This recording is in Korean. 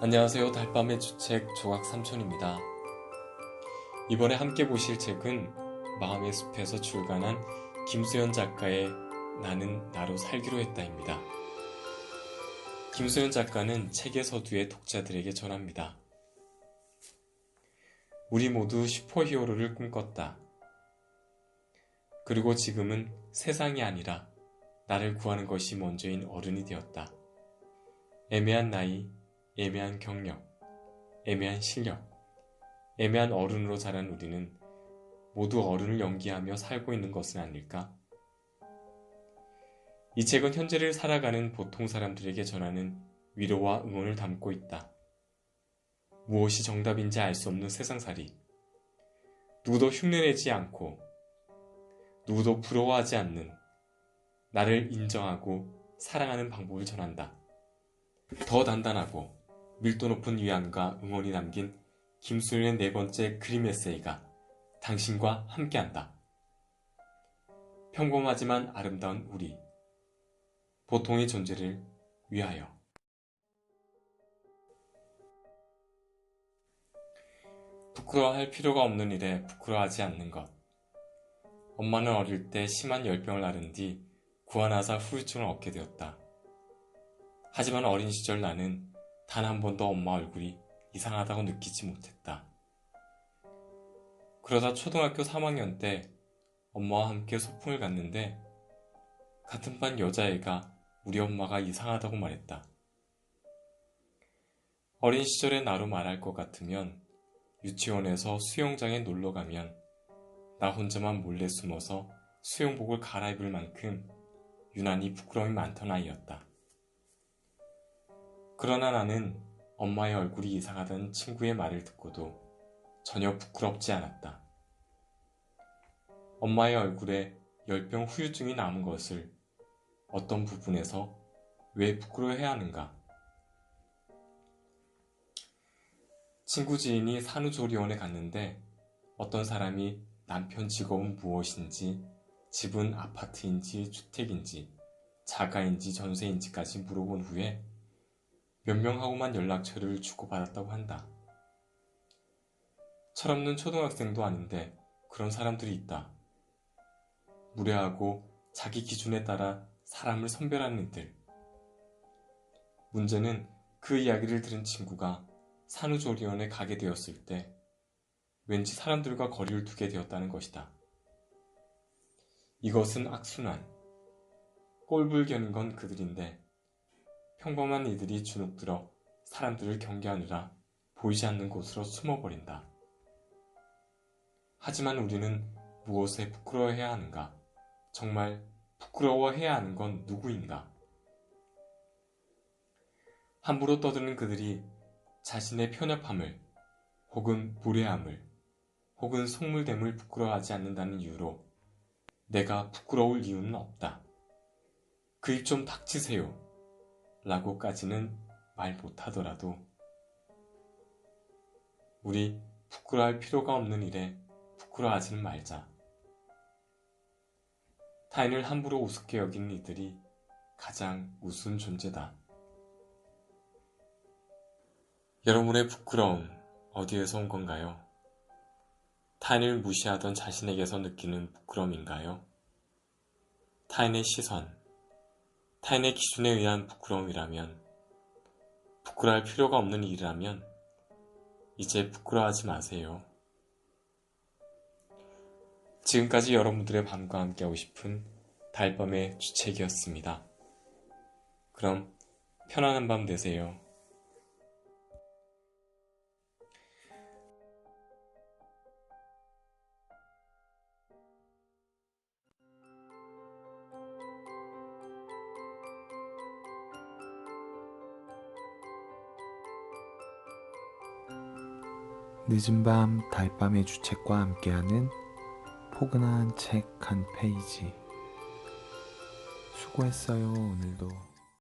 안녕하세요. 달밤의 주책 조각 삼촌입니다. 이번에 함께 보실 책은 마음의 숲에서 출간한 김수현 작가의 나는 나로 살기로 했다입니다. 김수현 작가는 책의 서두에 독자들에게 전합니다. 우리 모두 슈퍼히어로를 꿈꿨다. 그리고 지금은 세상이 아니라 나를 구하는 것이 먼저인 어른이 되었다. 애매한 나이, 애매한 경력, 애매한 실력, 애매한 어른으로 자란 우리는 모두 어른을 연기하며 살고 있는 것은 아닐까? 이 책은 현재를 살아가는 보통 사람들에게 전하는 위로와 응원을 담고 있다. 무엇이 정답인지 알 수 없는 세상살이. 누구도 흉내내지 않고, 누구도 부러워하지 않는 나를 인정하고 사랑하는 방법을 전한다. 더 단단하고 밀도 높은 위안과 응원이 담긴 김수현의 네 번째 그림 에세이가 당신과 함께한다. 평범하지만 아름다운 우리. 보통의 존재를 위하여. 부끄러워할 필요가 없는 일에 부끄러워하지 않는 것. 엄마는 어릴 때 심한 열병을 앓은 뒤 구안하사 후유증을 얻게 되었다. 하지만 어린 시절 나는 단 한 번도 엄마 얼굴이 이상하다고 느끼지 못했다. 그러다 초등학교 3학년 때 엄마와 함께 소풍을 갔는데 같은 반 여자애가 우리 엄마가 이상하다고 말했다. 어린 시절의 나로 말할 것 같으면 유치원에서 수영장에 놀러 가면 나 혼자만 몰래 숨어서 수영복을 갈아입을 만큼 유난히 부끄러움이 많던 아이였다. 그러나 나는 엄마의 얼굴이 이상하다는 친구의 말을 듣고도 전혀 부끄럽지 않았다. 엄마의 얼굴에 열병 후유증이 남은 것을 어떤 부분에서 왜 부끄러워해야 하는가? 친구 지인이 산후조리원에 갔는데 어떤 사람이 남편 직업은 무엇인지, 집은 아파트인지 주택인지, 자가인지 전세인지까지 물어본 후에 몇 명하고만 연락처를 주고받았다고 한다. 철없는 초등학생도 아닌데 그런 사람들이 있다. 무례하고 자기 기준에 따라 사람을 선별하는 이들. 문제는 그 이야기를 들은 친구가 산후조리원에 가게 되었을 때 왠지 사람들과 거리를 두게 되었다는 것이다. 이것은 악순환. 꼴불견인 건 그들인데 평범한 이들이 주눅들어 사람들을 경계하느라 보이지 않는 곳으로 숨어버린다. 하지만 우리는 무엇에 부끄러워해야 하는가? 정말 부끄러워해야 하는 건 누구인가? 함부로 떠드는 그들이 자신의 편협함을 혹은 무례함을 혹은 속물됨을 부끄러워하지 않는다는 이유로 내가 부끄러울 이유는 없다. 그 입 좀 닥치세요. 라고까지는 말 못하더라도 우리 부끄러워할 필요가 없는 일에 부끄러워하지는 말자. 타인을 함부로 우습게 여기는 이들이 가장 우스운 존재다. 여러분의 부끄러움 어디에서 온 건가요? 타인을 무시하던 자신에게서 느끼는 부끄러움인가요? 타인의 시선, 타인의 기준에 의한 부끄러움이라면, 부끄러워할 필요가 없는 일이라면, 이제 부끄러워하지 마세요. 지금까지 여러분들의 밤과 함께하고 싶은 달밤의 주책이었습니다. 그럼 편안한 밤 되세요. 늦은 밤 달밤의 주책과 함께하는 포근한 책 한 페이지. 수고했어요, 오늘도.